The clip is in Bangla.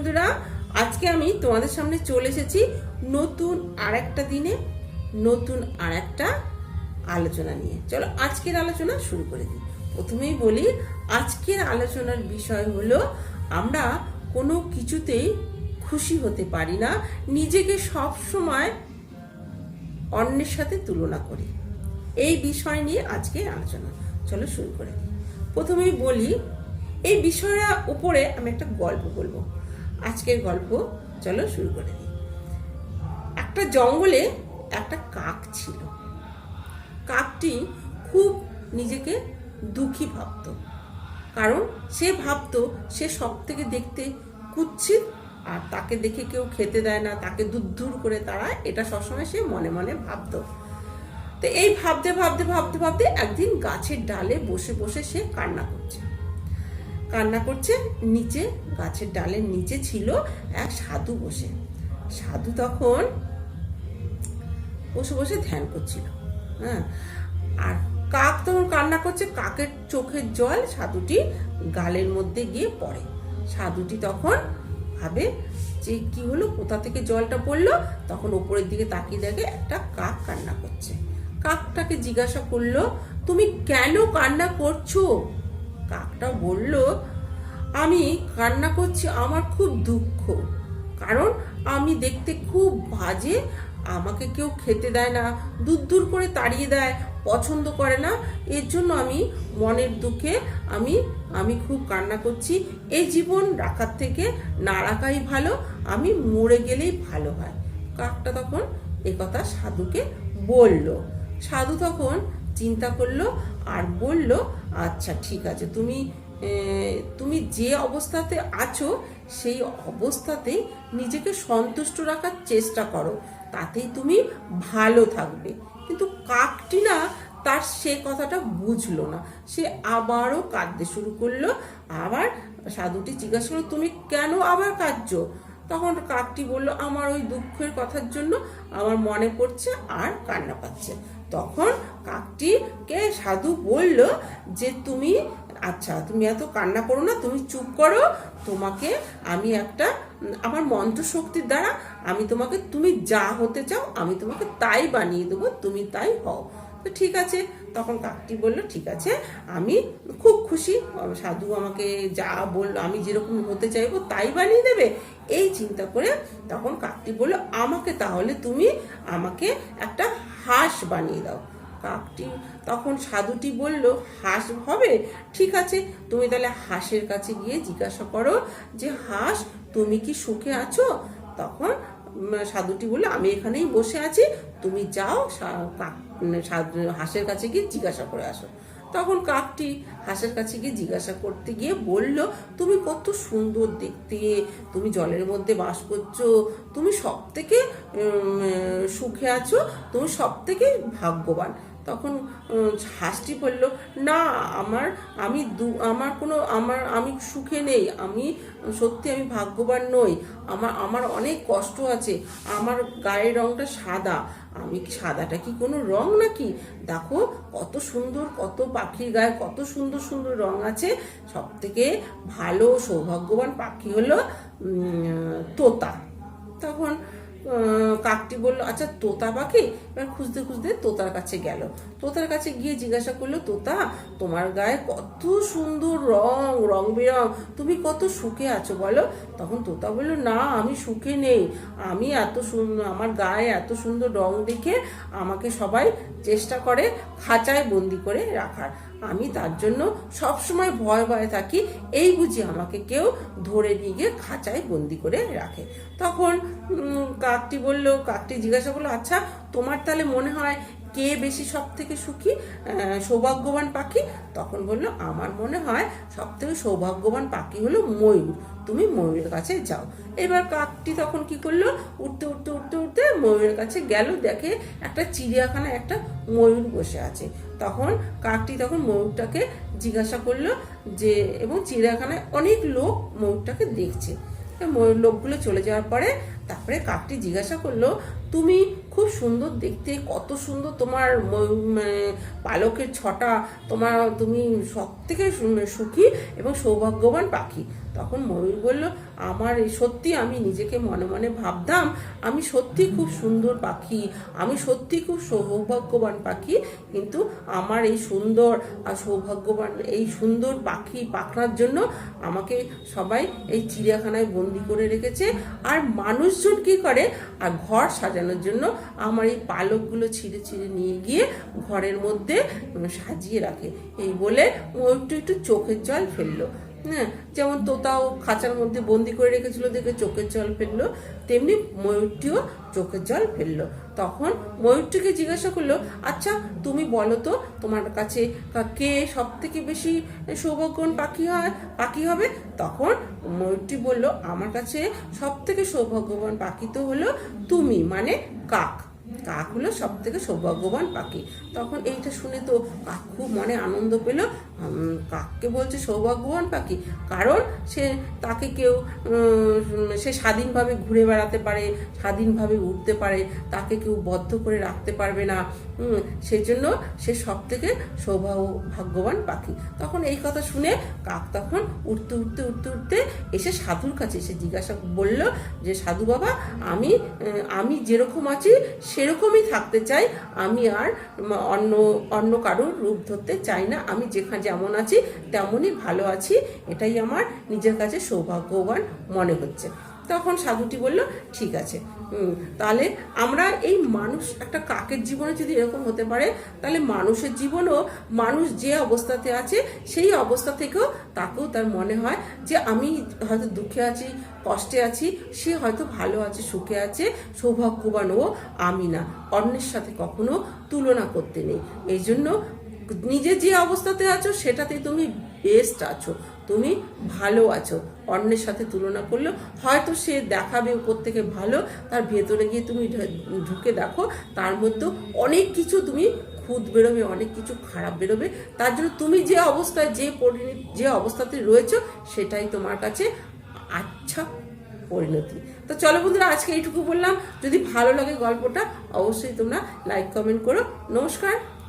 বন্ধুরা, আজকে আমি তোমাদের সামনে চলে এসেছি নতুন আর একটা দিনে, নতুন আর একটা আলোচনা নিয়ে। চলো, আজকের আলোচনা শুরু করে দিই। প্রথমেই বলি, আজকের আলোচনার বিষয় হলো, আমরা কোনো কিছুতেই খুশি হতে পারি না, নিজেকে সব সময় অন্যের সাথে তুলনা করি। এই বিষয় নিয়ে আজকে আলোচনা। চলো, শুরু করে দিই। প্রথমেই বলি, এই বিষয়টা উপরে আমি একটা গল্প বলব। আজকের গল্প, চলো শুরু করে দিই। একটা জঙ্গলে একটা কাক ছিল। কাকটি খুব নিজেকে দুঃখী ভাবত। কারণ সে ভাবতো সে সব থেকে দেখতে কুৎসিত আর তাকে দেখে কেউ খেতে দেয় না, তাকে দূর করে তারা এটা সবসময় সে মনে মনে ভাবতো। তো এই ভাবতে ভাবতে ভাবতে ভাবতে একদিন গাছের ডালে বসে বসে সে কান্না করছে। কান্না করছে, নিচে, গাছের ডালের নিচে ছিল এক সাধু বসে। সাধু তখন বসে বসে ধ্যান করছিল হ্যাঁ। আর কাক তখন কান্না করছে, কাকের চোখের জল সাধুটি গালের মধ্যে গিয়ে পড়ে। সাধুটি তখন ভাবে যে কি হলো, কোথা থেকে জলটা পড়ল? তখন ওপরের দিকে তাকিয়ে দেখে একটা কাক কান্না করছে। কাকটাকে জিজ্ঞাসা করল, তুমি কেন কান্না করছ? কাকটা বলল, আমি কান্না করছি, আমার খুব দুঃখ। কারণ আমি দেখতে খুব বাজে, আমাকে কেউ খেতে দেয় না, দূর দূর করে তাড়িয়ে দেয়, পছন্দ করে না। এর জন্য আমি মনের দুঃখে আমি আমি খুব কান্না করছি। এই জীবন রাখার থেকে না রাখাই ভালো, আমি মরে গেলেই ভালো হয়। কাকটা তখন একথা সাধুকে বলল। সাধু তখন চিন্তা করল আর বলল আচ্ছা ঠিক আছে, তুমি তুমি যে অবস্থাতে আছো, সেই অবস্থাতেই নিজেকে সন্তুষ্ট রাখার চেষ্টা করো। তাতেই তুমি ভালো থাকবে। কিন্তু কাকটি না তার সে কথাটা বুঝলো না। সে আবারও কাঁদতে শুরু করল। আবার সাধুটি জিজ্ঞাসা করল, তুমি কেন আবার কাঁদছো? তখন কাকটি বলল, আমার ওই দুঃখের কথার জন্য আমার মনে পড়ছে আর কান্না পাচ্ছে। তখন কাকটিকে সাধু বলল, যে তুমি আচ্ছা তুমি এত কান্না করো না, তুমি চুপ করো। তোমাকে আমি একটা, আমার মন্ত্র শক্তির দ্বারা আমি তোমাকে, তুমি যা হতে চাও, আমি তোমাকে তাই বানিয়ে দেবো, তুমি তাই হও। তো ঠিক আছে। তখন কাকটি বলল, ঠিক আছে, আমি খুব খুশি। সাধু আমাকে যা বলল, আমি যেরকম হতে চাইব তাই বানিয়ে দেবে। এই চিন্তা করে তখন কাকটি বলল, আমাকে তাহলে তুমি আমাকে একটা হাঁস বানিয়ে দাও। কাকটি তখন সাধুটি বলল, হাঁস হবে? ঠিক আছে, তুমি তাহলে হাঁসের কাছে গিয়ে জিজ্ঞাসা করো যে, হাঁস, তুমি কি সুখে আছো? তখন সাধুটি বলল, আমি এখানেই বসে আছি, তুমি যাও কাক- হাঁসের কাছে গিয়ে জিজ্ঞাসা করে আসো। তখন কাকটি হাঁসের কাছে গিয়ে জিজ্ঞাসা করতে গিয়ে বলল, তুমি কত সুন্দর দেখতে, তুমি জলের মধ্যে বাস করছ, তুমি সব থেকে সুখে আছো, তুমি সব থেকে ভাগ্যবান। তখন হাসটি বলল না, আমার, আমি দু, আমার কোনো, আমার, আমি সুখে নেই, আমি, সত্যি আমি ভাগ্যবান নই, আমার আমার অনেক কষ্ট আছে, আমার গায়ের রংটা সাদা, আমি সাদাটা কি কোনো রং নাকি? দেখো, কত সুন্দর, কত পাখির গায়ে কত সুন্দর সুন্দর রং আছে সব থেকে ভালো, সৌভাগ্যবান পাখি হলো তোতা। তখন কাকটি বলল আচ্ছা তোতা পাখি? এবার খুঁজতে খুঁজতে তোতার কাছে গেল। তোতার কাছে গিয়ে জিজ্ঞাসা করল, তোতা, তোমার গায়ে কত সুন্দর রং রং বেরং, তুমি কত সুখে আছো বলো? তখন তোতা বলল, না, আমি সুখে নেই। আমি এত সুন্দর আমার গায়ে এত সুন্দর রং দেখে আমাকে সবাই চেষ্টা করে খাঁচায় বন্দি করে রাখার। আমি তার জন্য সবসময় ভয় ভয়ে থাকি। এই বুঝি আমাকে কেউ ধরে নিয়ে গিয়ে খাঁচায় বন্দি করে রাখে। তখন কাকটি বলল, কাকটি জিজ্ঞাসা করল আচ্ছা তোমার তাহলে মনে হয় কে বেশি সব থেকে সুখী সৌভাগ্যবান পাখি? তখন বলল, আমার মনে হয় সব থেকে সৌভাগ্যবান পাখি হলো ময়ূর। তুমি ময়ূরের কাছে যাও। এবার কাকটি তখন কি করল? উঠতে উঠতে উঠতে উঠতে ময়ূরের কাছে গেল, দেখে একটা চিড়িয়াখানায় একটা ময়ূর বসে আছে। তখন কাকটি তখন ময়ূরটাকে জিজ্ঞাসা করল যে, এবং চিড়িয়াখানায় অনেক লোক ময়ূরটাকে দেখছে। ময়ূর লোকগুলো চলে যাওয়ার পরে তারপরে কাকটি জিজ্ঞাসা করল, তুমি খুব সুন্দর দেখতে, কত সুন্দর তোমার মানে পালকের ছটা, তোমার, তুমি সব থেকে সুখী এবং সৌভাগ্যবান পাখি। তখন ময়ূর বলল, আমার এই সত্যি আমি নিজেকে মনে মনে ভাবতাম, আমি সত্যি খুব সুন্দর পাখি, আমি সত্যি খুব সৌভাগ্যবান পাখি, কিন্তু আমার এই সুন্দর আর সৌভাগ্যবান, এই সুন্দর পাখি পাখনার জন্য আমাকে সবাই এই চিড়িয়াখানায় বন্দি করে রেখেছে। আর মানুষজন কি করে? আর ঘর সাজানোর জন্য আমার এই পালকগুলো ছিঁড়ে ছিঁড়ে নিয়ে গিয়ে ঘরের মধ্যে সাজিয়ে রাখে। এই বলে ময়ূরটা একটু চোখের জল ফেলল। হ্যাঁ যেমন তোতাও খাঁচার মধ্যে বন্দি করে রেখেছিল, দেখে চোখের জল ফেলল, তেমনি ময়ূরটিও চোখের জল ফেলল। তখন ময়ূরটিকে জিজ্ঞাসা করল আচ্ছা তুমি বলো তো, তোমার কাছে কে সব থেকে বেশি সৌভাগ্যবান পাখি হয়, পাখি হবে? তখন ময়ূরটি বলল, আমার কাছে সব থেকে সৌভাগ্যবান পাখি তো হলো তুমি মানে কাক। কাক হলো সব থেকে সৌভাগ্যবান পাখি। তখন এইটা শুনে তো কাক খুব মনে আনন্দ পেল। কাককে বলছে সৌভাগ্যবান পাখি কারণ সে তাকে কেউ সে স্বাধীনভাবে ঘুরে বেড়াতে পারে, স্বাধীনভাবে উঠতে পারে, তাকে কেউ বদ্ধ করে রাখতে পারবে না। সেজন্য সে সব থেকে সৌভাগ্যবান পাখি। তখন এই কথা শুনে কাক তখন উঠতে উঠতে উঠতে উঠতে এসে সাধুর কাছে এসে জিজ্ঞাসা বলল যে, সাধু বাবা, আমি আমি যেরকম আছি, সেরকমই থাকতে চাই। আমি আর অন্য অন্য কারোর রূপ ধরতে চাই না। আমি যেখানে যেমন আছি, তেমনই ভালো আছি, এটাই আমার নিজের কাছে সৌভাগ্যবান মনে হচ্ছে। তখন সাধুটি বলল, ঠিক আছে তাহলে আমরা এই মানুষ, একটা কাকের জীবনে যদি এরকম হতে পারে, তাহলে মানুষের জীবনও মানুষ যে অবস্থাতে আছে, সেই অবস্থা থেকেও তাকেও তার মনে হয় যে আমি হয়তো দুঃখে আছি, কষ্টে আছি, সে হয়তো ভালো আছে, সুখে আছে সৌভাগ্যবানও আমি না, অন্যের সাথে কখনো তুলনা করতে নেই। এই জন্য নিজে যে অবস্থাতে আছো সেটাতে তুমি বেস্ট আছো। তুমি ভালো আছো। অন্যের সাথে তুলনা করলে হয়তো সে দেখাবে উপর থেকে ভালো, তার ভেতরে গিয়ে তুমি ঢুকে দেখো, তার মধ্যে অনেক কিছু তুমি খুদ বেরোবে, অনেক কিছু খারাপ বেরোবে। তার জন্য তুমি যে অবস্থায়, যে পরিণতি যে অবস্থাতে রয়েছো, সেটাই তোমার কাছে আচ্ছা পরিণতি। তো চলো বন্ধুরা, আজকে এইটুকু বললাম। যদি ভালো লাগে গল্পটা, অবশ্যই তোমরা লাইক কমেন্ট করো। নমস্কার।